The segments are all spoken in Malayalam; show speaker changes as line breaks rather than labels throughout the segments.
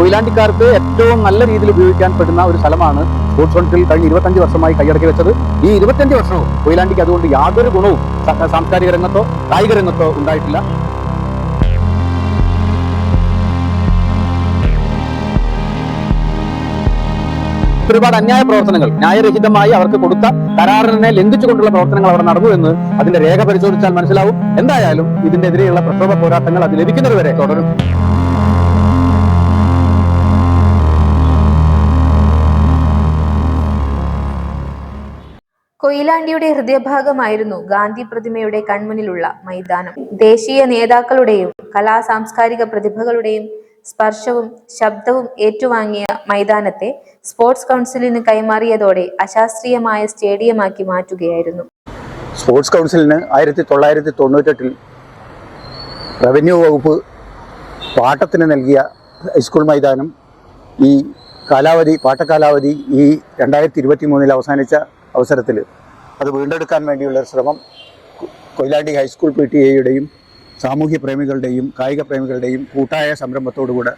കൊയിലാണ്ടിക്കാർക്ക് ഏറ്റവും നല്ല രീതിയിൽ ഉപയോഗിക്കാൻ പെടുന്ന ഒരു സ്ഥലമാണ് സ്പോർട്സ് ഫണ്ടിൽ കഴിഞ്ഞ ഇരുപത്തഞ്ച് വർഷമായി കൈയടക്കി വെച്ചത്. ഈ ഇരുപത്തഞ്ച് വർഷവും കൊയിലാണ്ടിക്ക് അതുകൊണ്ട് യാതൊരു ഗുണവും സാംസ്കാരിക രംഗത്തോ കായിക രംഗത്തോ ഉണ്ടായിട്ടില്ല. ഒരുപാട് അന്യായ പ്രവർത്തനങ്ങൾ ന്യായരഹിതമായി അവർക്ക് കൊടുത്ത കരാറിനെ ലംഘിച്ചുകൊണ്ടുള്ള പ്രവർത്തനങ്ങൾ അവർ നടന്നു എന്ന് അതിന്റെ രേഖ പരിശോധിച്ചാൽ മനസ്സിലാവും. എന്തായാലും ഇതിനെതിരെയുള്ള പ്രക്ഷോഭ പോരാട്ടങ്ങൾ അത് ലഭിക്കുന്നതുവരെ തുടരും.
കൊയിലാണ്ടിയുടെ ഹൃദയഭാഗമായിരുന്നു ഗാന്ധി പ്രതിമയുടെ കൺമുന്നിലുള്ള മൈതാനം. ദേശീയ നേതാക്കളുടെയും കലാ സാംസ്കാരിക പ്രതിഭകളുടെയും സ്പർശവും ശബ്ദവും ഏറ്റുവാങ്ങിയ മൈതാനത്തെ സ്പോർട്സ് കൗൺസിലിന് കൈമാറിയതോടെ അശാസ്ത്രീയമായ സ്റ്റേഡിയമാക്കി മാറ്റുകയായിരുന്നു.
സ്പോർട്സ് കൗൺസിലിന് ആയിരത്തി തൊള്ളായിരത്തി തൊണ്ണൂറ്റെട്ടിൽ റവന്യൂ വകുപ്പ് പാട്ടത്തിന് നൽകിയ ഹൈസ്കൂൾ മൈതാനം ഈ കാലാവധി പാട്ടക്കാലാവധി ഈ രണ്ടായിരത്തി ഇരുപത്തി മൂന്നിൽ അവസാനിച്ച അവസരത്തിൽ അത് വീണ്ടെടുക്കാൻ വേണ്ടിയുള്ള ശ്രമം കൊയിലാണ്ടി ഹൈസ്കൂൾ പി ടി എയുടെയും സാമൂഹ്യ പ്രേമികളുടെയും കായിക പ്രേമികളുടെയും കൂട്ടായ സംരംഭത്തോടുകൂടെ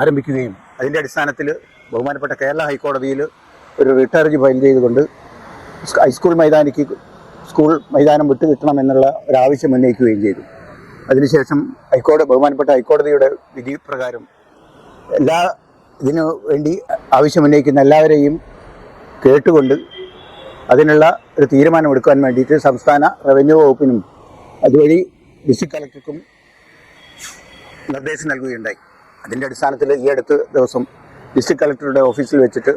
ആരംഭിക്കുകയും അതിന്റെ അടിസ്ഥാനത്തിൽ ബഹുമാനപ്പെട്ട കേരള ഹൈക്കോടതിയിൽ ഒരു റിട്ടേർജ് ഫയൽ ചെയ്തുകൊണ്ട് ഹൈസ്കൂൾ മൈതാനിക്ക് സ്കൂൾ മൈതാനം വിട്ടു കിട്ടണമെന്നുള്ള ഒരാവശ്യം ഉന്നയിക്കുകയും ചെയ്തു. അതിനുശേഷം ഹൈക്കോടതി ബഹുമാനപ്പെട്ട ഹൈക്കോടതിയുടെ വിധി പ്രകാരം എല്ലാ ഇതിനു വേണ്ടി ആവശ്യമുന്നയിക്കുന്ന എല്ലാവരെയും കേട്ടുകൊണ്ട് അതിനുള്ള ഒരു തീരുമാനമെടുക്കാൻ വേണ്ടിയിട്ട് സംസ്ഥാന റവന്യൂ വകുപ്പിനും അതുവഴി ഡിസ്ട്രിക്ട് കളക്ടർക്കും നിർദ്ദേശം നൽകുകയുണ്ടായി. അതിന്റെ അടിസ്ഥാനത്തിൽ ഈ അടുത്ത ദിവസം ഡിസ്ട്രിക്ട് കളക്ടറുടെ ഓഫീസിൽ വെച്ചിട്ട്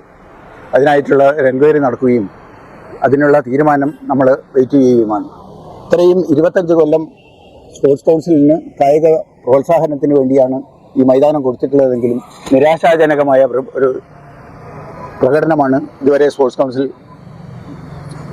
അതിനായിട്ടുള്ള എൻക്വയറി നടക്കുകയും അതിനുള്ള തീരുമാനം നമ്മൾ വെയിറ്റ് ചെയ്യുകയുമാണ്. ഇത്രയും ഇരുപത്തഞ്ച് കൊല്ലം സ്പോർട്സ് കൗൺസിലിന് കായിക പ്രോത്സാഹനത്തിന് വേണ്ടിയാണ് ഈ മൈതാനം കൊടുത്തിട്ടുള്ളതെങ്കിലും നിരാശാജനകമായ ഒരു പ്രകടനമാണ് ഇതുവരെ സ്പോർട്സ് കൗൺസിൽ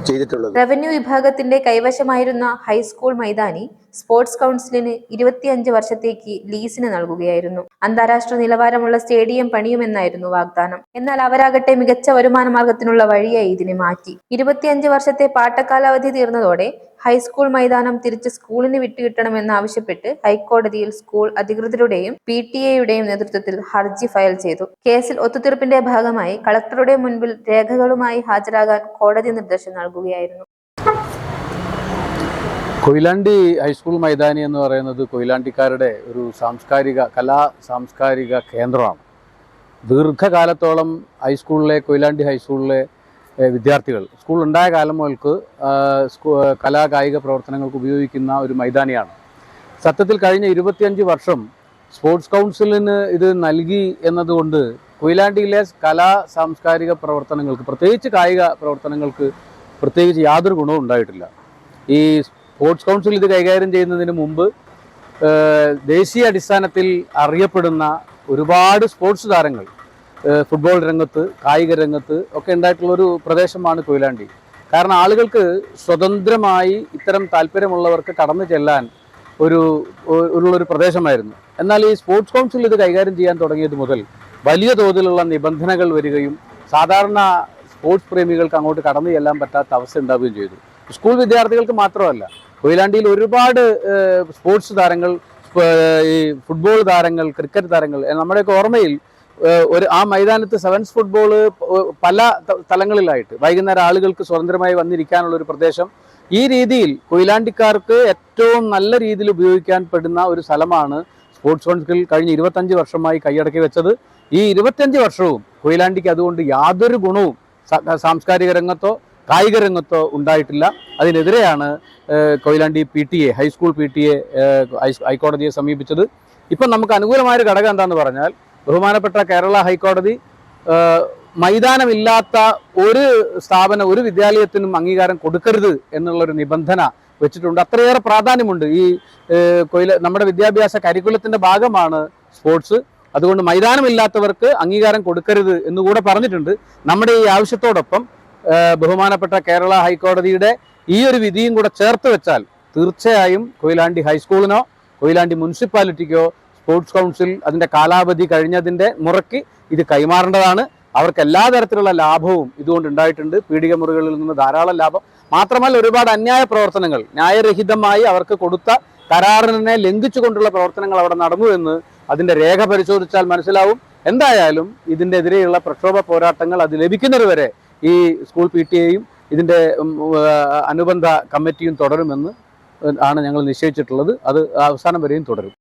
ചെയ്തിട്ടുള്ളത്.
റവന്യൂ വിഭാഗത്തിന്റെ കൈവശമായിരുന്ന ഹൈസ്കൂൾ മൈതാനി സ്പോർട്സ് കൗൺസിലിന് ഇരുപത്തിയഞ്ച് വർഷത്തേക്ക് ലീസിന് നൽകുകയായിരുന്നു. അന്താരാഷ്ട്ര നിലവാരമുള്ള സ്റ്റേഡിയം പണിയുമെന്നായിരുന്നു വാഗ്ദാനം. എന്നാൽ അവരാകട്ടെ മികച്ച വരുമാന മാർഗത്തിനുള്ള വഴിയായി ഇതിനെ മാറ്റി. ഇരുപത്തിയഞ്ച് വർഷത്തെ പാട്ടക്കാലാവധി തീർന്നതോടെ ഹൈസ്കൂൾ മൈതാനം തിരിച്ച് സ്കൂളിന് വിട്ടുകിട്ടണമെന്നാവശ്യപ്പെട്ട് ഹൈക്കോടതിയിൽ സ്കൂൾ അധികൃതരുടെയും പി ടി എയുടെയും നേതൃത്വത്തിൽ ഹർജി ഫയൽ ചെയ്തു. കേസിൽ ഒത്തുതീർപ്പിന്റെ ഭാഗമായി കളക്ടറുടെ മുൻപിൽ രേഖകളുമായി ഹാജരാകാൻ കോടതി നിർദ്ദേശം നൽകുകയായിരുന്നു
കൊയിലാണ്ടി ഹൈസ്കൂൾ മൈതാനി എന്ന് പറയുന്നത് കൊയിലാണ്ടിക്കാരുടെ ഒരു സാംസ്കാരിക കലാ സാംസ്കാരിക കേന്ദ്രമാണ്. ദീർഘകാലത്തോളം ഹൈസ്കൂളിലെ കൊയിലാണ്ടി ഹൈസ്കൂളിലെ വിദ്യാർത്ഥികൾ സ്കൂൾ ഉണ്ടായ കാലം മുതൽക്ക് കലാ കായിക പ്രവർത്തനങ്ങൾക്ക് ഉപയോഗിക്കുന്ന ഒരു മൈതാനിയാണ്. സത്യത്തിൽ കഴിഞ്ഞ ഇരുപത്തിയഞ്ച് വർഷം സ്പോർട്സ് കൗൺസിലിന് ഇത് നൽകി എന്നതുകൊണ്ട് കൊയിലാണ്ടിയിലെ കലാ സാംസ്കാരിക പ്രവർത്തനങ്ങൾക്ക് പ്രത്യേകിച്ച് കായിക പ്രവർത്തനങ്ങൾക്ക് പ്രത്യേകിച്ച് യാതൊരു ഗുണവും ഉണ്ടായിട്ടില്ല. ഈ സ്പോർട്സ് കൗൺസിൽ ഇത് കൈകാര്യം ചെയ്യുന്നതിന് മുമ്പ് ദേശീയ അടിസ്ഥാനത്തിൽ അറിയപ്പെടുന്ന ഒരുപാട് സ്പോർട്സ് താരങ്ങൾ ഫുട്ബോൾ രംഗത്ത് കായിക രംഗത്ത് ഒക്കെ ഉണ്ടായിട്ടുള്ള ഒരു പ്രദേശമാണ് കൊയിലാണ്ടി. കാരണം ആളുകൾക്ക് സ്വതന്ത്രമായി ഇത്തരം താല്പര്യമുള്ളവർക്ക് കടന്നു ചെല്ലാൻ ഒരു ഉള്ളൊരു പ്രദേശമായിരുന്നു. എന്നാൽ ഈ സ്പോർട്സ് കൗൺസിൽ ഇത് കൈകാര്യം ചെയ്യാൻ തുടങ്ങിയത് മുതൽ വലിയ തോതിലുള്ള നിബന്ധനകൾ വരികയും സാധാരണ സ്പോർട്സ് പ്രേമികൾക്ക് അങ്ങോട്ട് കടന്നു ചെല്ലാൻ പറ്റാത്ത അവസ്ഥ ഉണ്ടാവുകയും ചെയ്തു. സ്കൂൾ വിദ്യാർത്ഥികൾക്ക് മാത്രമല്ല കൊയിലാണ്ടിയിൽ ഒരുപാട് സ്പോർട്സ് താരങ്ങൾ ഈ ഫുട്ബോൾ താരങ്ങൾ ക്രിക്കറ്റ് താരങ്ങൾ നമ്മുടെയൊക്കെ ഓർമ്മയിൽ ഒരു ആ മൈതാനത്ത് സെവൻസ് ഫുട്ബോൾ പല സ്ഥലങ്ങളിലായിട്ട് വൈകുന്നേരം ആളുകൾക്ക് സ്വതന്ത്രമായി വന്നിരിക്കാനുള്ള ഒരു പ്രദേശം ഈ രീതിയിൽ കൊയിലാണ്ടിക്കാർക്ക് ഏറ്റവും നല്ല രീതിയിൽ ഉപയോഗിക്കാൻ പെടുന്ന ഒരു സ്ഥലമാണ് സ്പോർട്സ് കൗൺസിൽ കഴിഞ്ഞ ഇരുപത്തഞ്ച് വർഷമായി കൈയടക്കി വെച്ചത്. ഈ ഇരുപത്തഞ്ച് വർഷവും കൊയിലാണ്ടിക്ക് അതുകൊണ്ട് യാതൊരു ഗുണവും സാംസ്കാരിക രംഗത്തോ കായിക രംഗത്തോ ഉണ്ടായിട്ടില്ല. അതിനെതിരെയാണ് Koyilandy P T A high school P T A ഹൈക്കോടതിയെ സമീപിച്ചത്. ഇപ്പം നമുക്ക് അനുകൂലമായ ഒരു ഘടകം എന്താണെന്ന് പറഞ്ഞാൽ ബഹുമാനപ്പെട്ട കേരള ഹൈക്കോടതി മൈതാനമില്ലാത്ത ഒരു സ്ഥാപനം ഒരു വിദ്യാലയത്തിനും അംഗീകാരം കൊടുക്കരുത് എന്നുള്ളൊരു നിബന്ധന വെച്ചിട്ടുണ്ട്. അത്രയേറെ പ്രാധാന്യമുണ്ട്. ഈ കൊയില നമ്മുടെ വിദ്യാഭ്യാസ കരിക്കുലത്തിന്റെ ഭാഗമാണ് സ്പോർട്സ്. അതുകൊണ്ട് മൈതാനമില്ലാത്തവർക്ക് അംഗീകാരം കൊടുക്കരുത് എന്നുകൂടെ പറഞ്ഞിട്ടുണ്ട്. നമ്മുടെ ഈ ആവശ്യത്തോടൊപ്പം ബഹുമാനപ്പെട്ട കേരള ഹൈക്കോടതിയുടെ ഈ ഒരു വിധിയും കൂടെ ചേർത്ത് വെച്ചാൽ തീർച്ചയായും കൊയിലാണ്ടി ഹൈസ്കൂളിനോ കൊയിലാണ്ടി മുനിസിപ്പാലിറ്റിക്കോ സ്പോർട്സ് കൗൺസിൽ അതിന്റെ കാലാവധി കഴിഞ്ഞതിന്റെ മുറയ്ക്ക് ഇത് കൈമാറേണ്ടതാണ്. അവർക്ക് എല്ലാ തരത്തിലുള്ള ലാഭവും ഇതുകൊണ്ട് ഉണ്ടായിട്ടുണ്ട്. പീഡിക മുറികളിൽ നിന്ന് ധാരാളം ലാഭം. മാത്രമല്ല ഒരുപാട് അന്യായ പ്രവർത്തനങ്ങൾ ന്യായരഹിതമായി അവർക്ക് കൊടുത്ത കരാറിനെ ലംഘിച്ചുകൊണ്ടുള്ള പ്രവർത്തനങ്ങൾ അവിടെ നടന്നു എന്ന് അതിന്റെ രേഖ പരിശോധിച്ചാൽ മനസ്സിലാവും. എന്തായാലും ഇതിന്റെ എതിരെയുള്ള പ്രക്ഷോഭ പോരാട്ടങ്ങൾ അത് ലഭിക്കുന്നതുവരെ ഈ സ്കൂൾ പി ടി എയും ഇതിന്റെ അനുബന്ധ കമ്മിറ്റിയും തുടരുമെന്ന് ആണ് ഞങ്ങൾ നിശ്ചയിച്ചിട്ടുള്ളത്. അത് അവസാനം വരെയും തുടരും.